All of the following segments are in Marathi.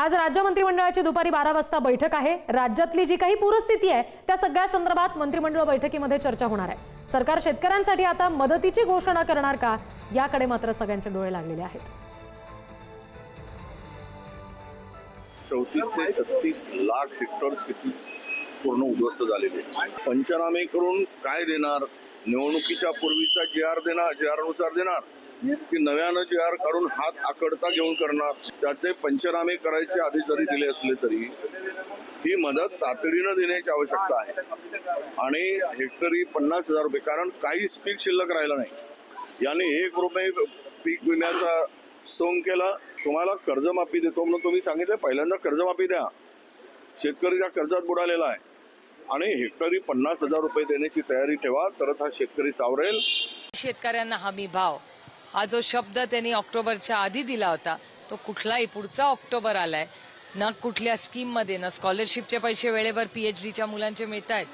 आज राज्य मंत्रिमंडळाची दुपारी बारा वाजता बैठक आहे. राज्यातली जी काही पूरस्थिती आहे त्या सगळ्या संदर्भात मंत्रिमंडळ बैठकीमध्ये चर्चा होणार आहे. सरकार शेतकऱ्यांसाठी आता मदतीची घोषणा करणार का याकडे मात्र सगळ्यांचे डोळे लागलेले आहेत. चौतीस ते छत्तीस लाख हेक्टर शेती पूर्ण उद्ध्वस्त झालेली आहे. पंचनामे करून काय देणार? निवडणुकीच्या पूर्वीचा जी आर देणार जी आरनुसार देणार? की नव्यानं जी आर काढून हात आकडता घेऊन करणार त्याचे पंचनामे करायचे आधी जरी दिले असले तरी ही मदत तातडीनं देण्याची आवश्यकता आहे. आणि हेक्टरी पन्नास हजार रुपये कारण काहीच पीक शिल्लक राहिलं नाही. याने एक रुपये पीक विम्याचा सोंग केला तुम्हाला कर्जमाफी देतो म्हणून तुम्ही सांगितलं पहिल्यांदा कर्जमाफी द्या. शेतकरी त्या कर्जात बुडालेला आहे. आणि हेक्टरी पन्नास हजार रुपये देण्याची तयारी ठेवा तरच हा शेतकरी सावरेल. शेतकऱ्यांना हमी भाव. हा जो शब्द त्यांनी ऑक्टोबरच्या आधी दिला होता तो कुठलाही पुढचा ऑक्टोबर आलाय. ना कुठल्या स्कीममध्ये ना स्कॉलरशिपचे पैसे वेळेवर पीएच डीच्या मुलांचे मिळत आहेत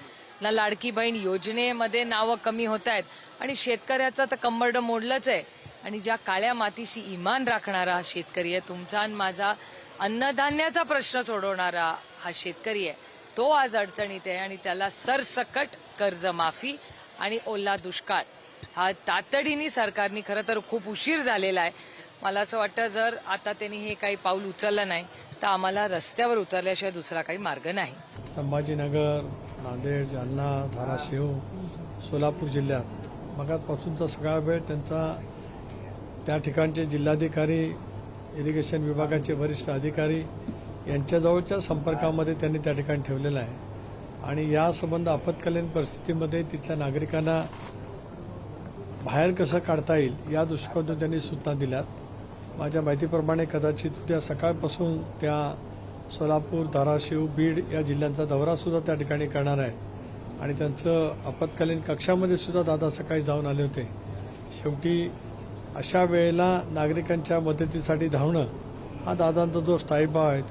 ना लाडकी बहीण योजनेमध्ये नावं कमी होत आहेत आणि शेतकऱ्याचं तर कंबरडं मोडलंच आहे. आणि ज्या काळ्या मातीशी इमान राखणारा हा शेतकरी आहे तुमचा आणि माझा अन्नधान्याचा प्रश्न सोडवणारा हा शेतकरी आहे. तो आज अडचणीत आहे आणि त्याला सरसकट कर्जमाफी आणि ओला दुष्काळ. हा तातडीने सरकारने खरं तर खूप उशीर झालेला आहे. मला असं वाटतं जर आता त्यांनी हे काही पाऊल उचललं नाही तर आम्हाला रस्त्यावर उतरल्याशिवाय दुसरा काही मार्ग नाही. संभाजीनगर नांदेड जालना धाराशिव सोलापूर जिल्ह्यात मगातपासूनचा सगळा वेळ त्यांचा त्या ठिकाणचे जिल्हाधिकारी इरिगेशन विभागाचे वरिष्ठ अधिकारी यांच्याजवळच्या संपर्कामध्ये त्यांनी त्या ठिकाणी ठेवलेला आहे. आणि या संबंध आपत्कालीन परिस्थितीमध्ये तिथल्या नागरिकांना बाहेर कसं काढता येईल या दृष्टिकोनातून त्यांनी सूचना दिल्यात. माझ्या माहितीप्रमाणे कदाचित उद्या सकाळपासून त्या सोलापूर धाराशिव बीड या जिल्ह्यांचा दौरा सुद्धा त्या ठिकाणी करणार आहे आणि त्यांचं आपत्कालीन कक्षामध्ये सुद्धा दादा सकाळी जाऊन आले होते. शेवटी अशा वेळेला नागरिकांच्या मदतीसाठी धावणं हा दादांचा जो स्थायीभाव आहे